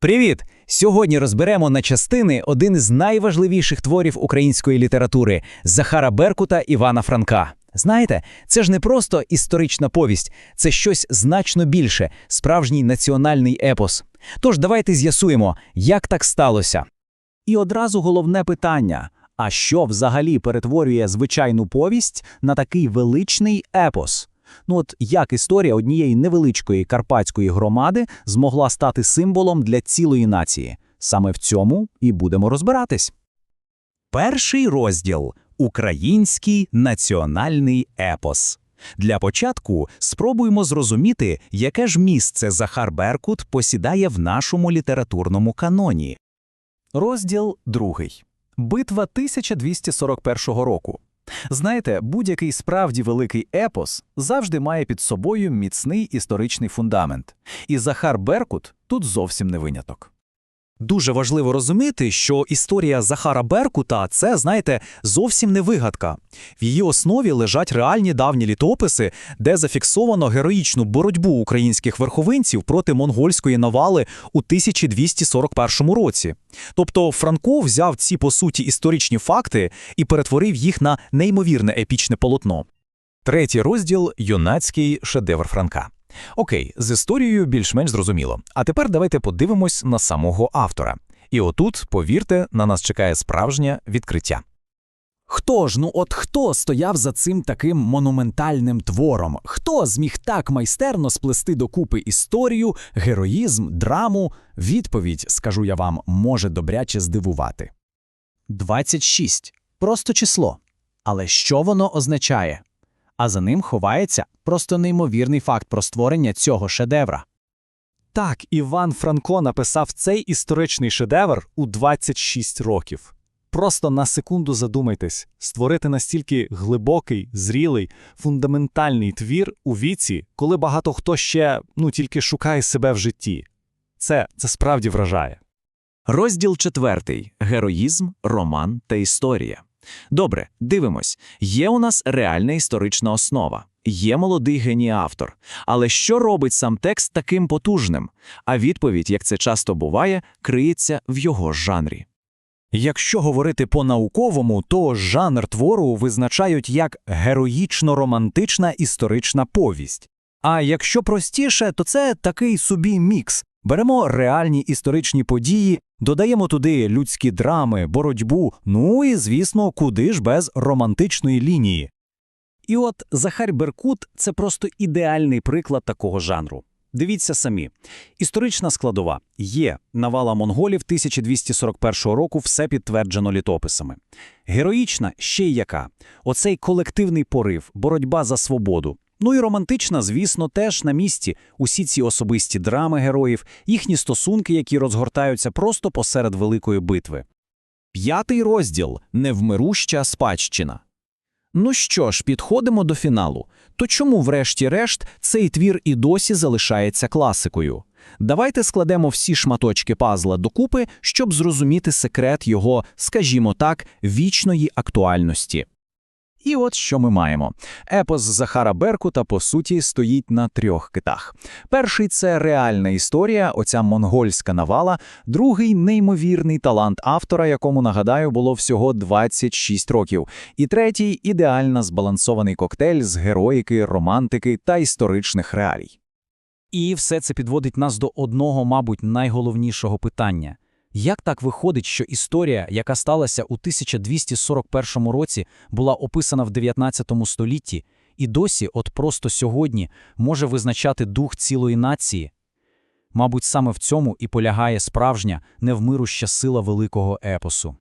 Привіт! Сьогодні розберемо на частини один із найважливіших творів української літератури Захара Беркута Івана Франка. Знаєте, це ж не просто історична повість, це щось значно більше, справжній національний епос. Тож давайте з'ясуємо, як так сталося. І одразу головне питання: а що взагалі перетворює звичайну повість на такий величний епос? Ну от як історія однієї невеличкої карпатської громади змогла стати символом для цілої нації? Саме в цьому і будемо розбиратись. Перший розділ Український національний епос. Для початку спробуємо зрозуміти, яке ж місце Захар Беркут посідає в нашому літературному каноні. Розділ другий. Битва 1241 року. Знаєте, будь-який справді великий епос завжди має під собою міцний історичний фундамент. І Захар Беркут тут зовсім не виняток. Дуже важливо розуміти, що історія Захара Беркута це, знаєте, зовсім не вигадка. В її основі лежать реальні давні літописи, де зафіксовано героїчну боротьбу українських верховинців проти монгольської навали у 1241 році. Тобто Франко взяв ці по суті історичні факти і перетворив їх на неймовірне епічне полотно. Третій розділ юнацький шедевр Франка. Окей, з історією більш-менш зрозуміло. А тепер давайте подивимось на самого автора. І отут, повірте, на нас чекає справжнє відкриття. Хто ж, ну от хто стояв за цим таким монументальним твором? Хто зміг так майстерно сплести докупи історію, героїзм, драму? Відповідь, скажу я вам, може добряче здивувати. 26. Просто число. Але що воно означає? А за ним ховається просто неймовірний факт про створення цього шедевра. Так, Іван Франко написав цей історичний шедевр у 26 років. Просто на секунду задумайтесь, створити настільки глибокий, зрілий, фундаментальний твір у віці, коли багато хто ще ну тільки шукає себе в житті. Це, це справді вражає. Розділ четвертий: героїзм, роман та історія. Добре, дивимось. Є у нас реальна історична основа, є молодий геній автор. Але що робить сам текст таким потужним? А відповідь, як це часто буває, криється в його жанрі. Якщо говорити по-науковому, то жанр твору визначають як героїчно-романтична історична повість. А якщо простіше, то це такий собі мікс. Беремо реальні історичні події, додаємо туди людські драми, боротьбу, ну і, звісно, куди ж без романтичної лінії. І от Захар Беркут це просто ідеальний приклад такого жанру. Дивіться самі, історична складова є навала монголів 1241 року, все підтверджено літописами. Героїчна ще й яка оцей колективний порив, боротьба за свободу. Ну і романтична, звісно, теж на місці усі ці особисті драми героїв, їхні стосунки, які розгортаються просто посеред великої битви. П'ятий розділ невмируща спадщина. Ну що ж, підходимо до фіналу. То чому, врешті-решт, цей твір і досі залишається класикою? Давайте складемо всі шматочки пазла докупи, щоб зрозуміти секрет його, скажімо так, вічної актуальності. І от що ми маємо. Епос Захара Беркута, по суті, стоїть на трьох китах. Перший це реальна історія, оця монгольська навала, другий неймовірний талант автора, якому, нагадаю, було всього 26 років. І третій ідеально збалансований коктейль з героїки, романтики та історичних реалій. І все це підводить нас до одного, мабуть, найголовнішого питання. Як так виходить, що історія, яка сталася у 1241 році, була описана в 19 столітті, і досі, от просто сьогодні, може визначати дух цілої нації? Мабуть, саме в цьому і полягає справжня невмируща сила великого епосу.